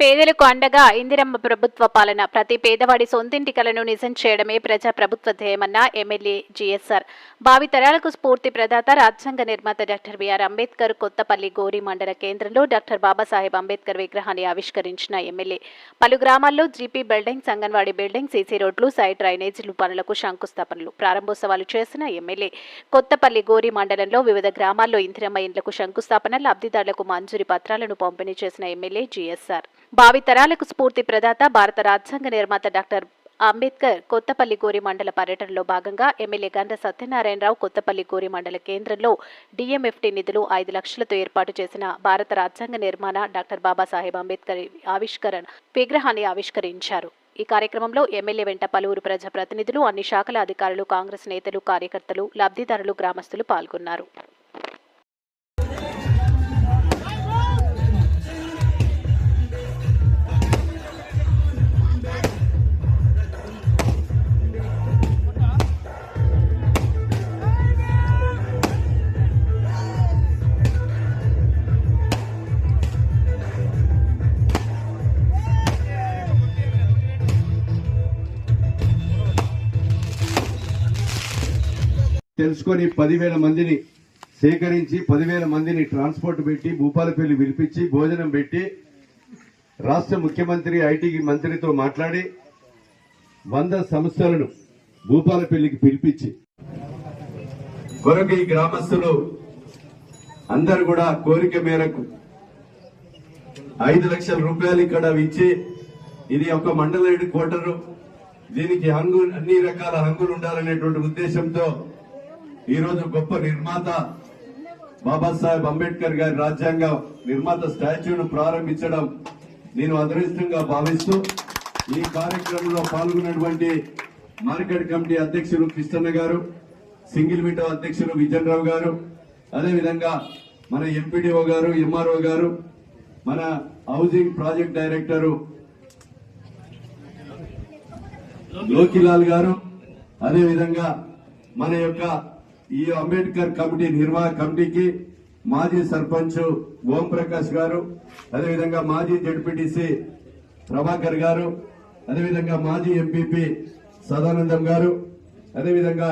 పేదలకు అండగా ఇందిరమ్మ ప్రభుత్వ పాలన. ప్రతి పేదవాడి సొంతింటి కలను నిజం చేయడమే ప్రజా ప్రభుత్వ ధ్యేయమన్న ఎమ్మెల్యే జిఎస్ఆర్. భావితరాలకు స్ఫూర్తి ప్రదాత రాజ్యాంగ నిర్మాత డాక్టర్ బిఆర్ అంబేద్కర్ కొత్తపల్లి గోరి మండల కేంద్రంలో డాక్టర్ బాబాసాహెబ్ అంబేద్కర్ విగ్రహాన్ని ఆవిష్కరించిన ఎమ్మెల్యే. పలు గ్రామాల్లో GP buildings anganwadi building CC రోడ్లు సైడ్ డ్రైనేజీలు పనులకు శంకుస్థాపనలు ప్రారంభోత్సవాలు చేసిన ఎమ్మెల్యే. కొత్తపల్లి గోరి మండలంలో వివిధ గ్రామాల్లో ఇందిరమ్మ ఇండ్లకు శంకుస్థాపన లబ్ధిదారులకు మంజూరి పత్రాలను పంపిణీ చేసిన ఎమ్మెల్యే జిఎస్ఆర్. భావితరాలకు స్ఫూర్తి ప్రదాత భారత రాజ్యాంగ నిర్మాత డాక్టర్ అంబేద్కర్ కొత్తపల్లి గోరి మండల పర్యటనలో భాగంగా ఎమ్మెల్యే గండ సత్యనారాయణరావు కొత్తపల్లి గోరి మండల కేంద్రంలో డిఎంఎఫ్టీ నిధులు ఐదు లక్షలతో ఏర్పాటు చేసిన భారత రాజ్యాంగ నిర్మాణ డాక్టర్ బాబాసాహెబ్ అంబేద్కర్ ఆవిష్కరణ విగ్రహాన్ని ఆవిష్కరించారు. ఈ కార్యక్రమంలో ఎమ్మెల్యే వెంట పలువురు ప్రజాప్రతినిధులు అన్ని శాఖల అధికారులు కాంగ్రెస్ నేతలు కార్యకర్తలు లబ్ధిదారులు గ్రామస్తులు పాల్గొన్నారు. తెలుసుకొని పదివేల మందిని సేకరించి పదివేల మందిని ట్రాన్స్పోర్ట్ పెట్టి భూపాలపల్లి పిలిపించి భోజనం పెట్టి రాష్ట్ర ముఖ్యమంత్రి ఐటీ మంత్రితో మాట్లాడి వంద సంస్థలను భూపాలపల్లికి పిలిపించి కొరకు ఈ గ్రామస్తులు అందరు కూడా కోరిక మేరకు ఐదు లక్షల రూపాయలు ఇక్కడ ఇచ్చి ఇది ఒక మండల హెడ్ క్వార్టరు. దీనికి హంగు అన్ని రకాల హంగులు ఉండాలనేటువంటి ఉద్దేశంతో ఈరోజు గొప్ప నిర్మాత బాబాసాహెబ్ అంబేద్కర్ గారి రాజ్యాంగ నిర్మాత స్టాచ్యూను ప్రారంభించడం నేను అదృష్టంగా భావిస్తూ ఈ కార్యక్రమంలో పాల్గొన్నటువంటి మార్కెట్ కమిటీ అధ్యక్షులు కృష్ణన్న గారు సింగిల్ విండో అధ్యక్షులు విజయన్ రావు గారు అదేవిధంగా మన ఎంపీడీఓ గారు ఎంఆర్ఓ గారు మన హౌసింగ్ ప్రాజెక్ట్ డైరెక్టరు లోకిలాల్ గారు అదేవిధంగా మన యొక్క ఈ అంబేద్కర్ కమిటీ నిర్వాహక కమిటీకి మాజీ సర్పంచ్ ఓం ప్రకాష్ గారు అదేవిధంగా మాజీ జడ్పీటీసీ ప్రభాకర్ గారు అదేవిధంగా మాజీ ఎంపీపీ సదానందం గారు అదేవిధంగా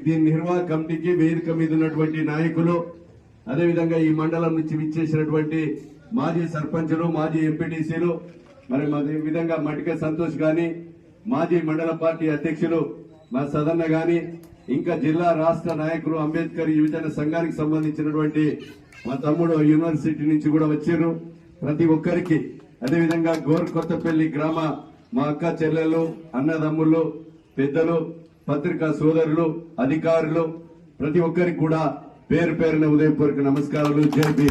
దీని నిర్వాహక కమిటీకి వేదిక మీద ఉన్నటువంటి నాయకులు అదేవిధంగా ఈ మండలం నుంచి విచ్చేసినటువంటి మాజీ సర్పంచులు మాజీ ఎంపీటీసీలు మరి అదే విధంగా మటిక సంతోష్ గాని మాజీ మండల పార్టీ అధ్యక్షులు మా సదన్న గాని ఇంకా జిల్లా రాష్ట్ర నాయకులు అంబేద్కర్ యువజన సంఘానికి సంబంధించినటువంటి మా తమ్ముడు యూనివర్సిటీ నుంచి కూడా వచ్చారు. ప్రతి ఒక్కరికి అదేవిధంగా గోర్ కొత్తపల్లి గ్రామ మా అక్క చెల్లెలు అన్నదమ్ములు పెద్దలు పత్రికా సోదరులు అధికారులు ప్రతి ఒక్కరికి కూడా పేరు పేరున ఉదయపూర్వక నమస్కారాలు. జై